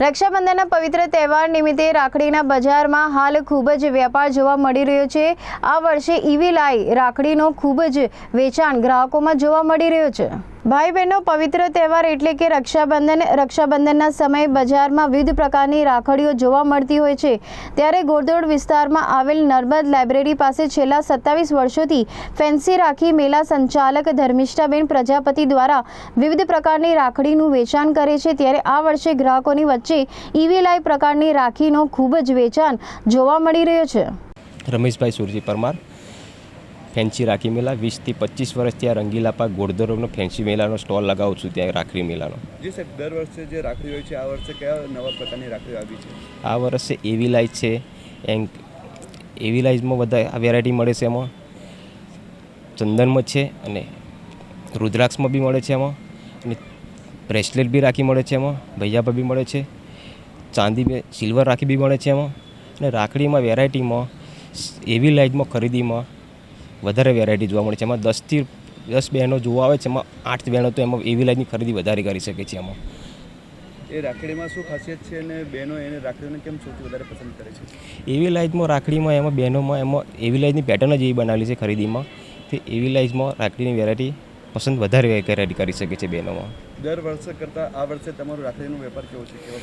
રક્ષાબંધનના પવિત્ર તહેવાર નિમિત્તે રાખડીના બજારમાં હાલ ખૂબ જ વેપાર જોવા મળી રહ્યો છે. આ વર્ષે ઈવી લાઈ રાખડીનો ખૂબ જ વેચાણ ગ્રાહકોમાં જોવા મળી રહ્યો છે. ભાઈ બહેનનો પવિત્ર તહેવાર એટલે કે રક્ષાબંધન, રક્ષાબંધનના સમયે બજારમાં વિવિધ પ્રકારની રાખડીઓ જોવા મળતી હોય છે. ત્યારે ગોરદોડ વિસ્તારમાં આવેલ નર્મદ લાઇબ્રેરી પાસે છેલ્લા સત્તાવીસ વર્ષોથી ફેન્સી રાખી મેલા સંચાલક ધર્મિષ્ઠાબેન પ્રજાપતિ દ્વારા વિવિધ પ્રકારની રાખડીનું વેચાણ કરે છે. ત્યારે આ વર્ષે ગ્રાહકોની વચ્ચે ઈવી લાઈ પ્રકારની રાખીનો ખૂબ જ વેચાણ જોવા મળી રહ્યો છે. રમેશભાઈ સુરજી પરમાર. ફેન્સી રાખી મેલા. વીસથી પચીસ વર્ષ ત્યાં રંગીલા પાક ગોળધરોનો ફેન્સી મેલાનો સ્ટોલ લગાવું છું ત્યાં રાખડી મેલાનો. જી સાહેબ દર વર્ષે જે રાખડી હોય છે આ વર્ષે કયા નવા પ્રકારની રાખડી આવી છે? આ વર્ષે એવી લાઇટ છે એન્ક એવી લાઇટમાં બધા આ વેરાયટી મળે છે એમાં. ચંદનમાં છે અને રુદ્રાક્ષમાં બી મળે છે એમાં. અને બ્રેસલેટ બી રાખી મળે છે એમાં ભૈયાભા બી મળે છે. ચાંદી બી સિલ્વર રાખી બી મળે છે એમાં. અને રાખડીમાં વેરાયટીમાં એવી લાઇટમાં ખરીદીમાં વધારે વેરાયટી જોવા મળે છે. એમાં દસથી દસ બહેનો જોવા આવે છે એમાં આઠ બહેનો તો એમાં એવી લાઈનની ખરીદી વધારે કરી શકે છે એમાં. એ રાખડીમાં શું ખાસિયત છે અને બહેનો એને રાખડીઓને કેમ સૌથી વધારે પસંદ કરે છે? એવી લાઇટમાં રાખડીમાં એમાં બહેનોમાં એમાં એવી લાઇટની પેટર્ન જ એવી બનાવેલી છે ખરીદીમાં. તે એવી લાઇટમાં રાખડીની વેરાયટી પસંદ વધારે ખરીદી કરી શકે છે બહેનોમાં. દર વર્ષે કરતાં આ વર્ષે તમારો રાખડીનો વેપાર કેવો છે? કેવો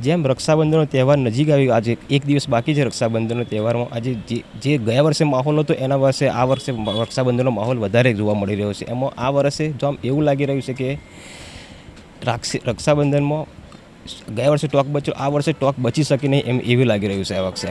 જેમ રક્ષાબંધનનો તહેવાર નજીક આવ્યો આજે એક દિવસ બાકી છે રક્ષાબંધનનો તહેવારમાં. આજે જે જે ગયા વર્ષે માહોલ હતો એના વર્ષે આ વર્ષે રક્ષાબંધનનો માહોલ વધારે જોવા મળી રહ્યો છે. એમાં આ વર્ષે જો આમ એવું લાગી રહ્યું છે કે રાક્ષી રક્ષાબંધનમાં ગયા વર્ષે ટોક બચ્યો આ વર્ષે ટોક બચી શકે નહીં એમ એવું લાગી રહ્યું છે આ વર્ષે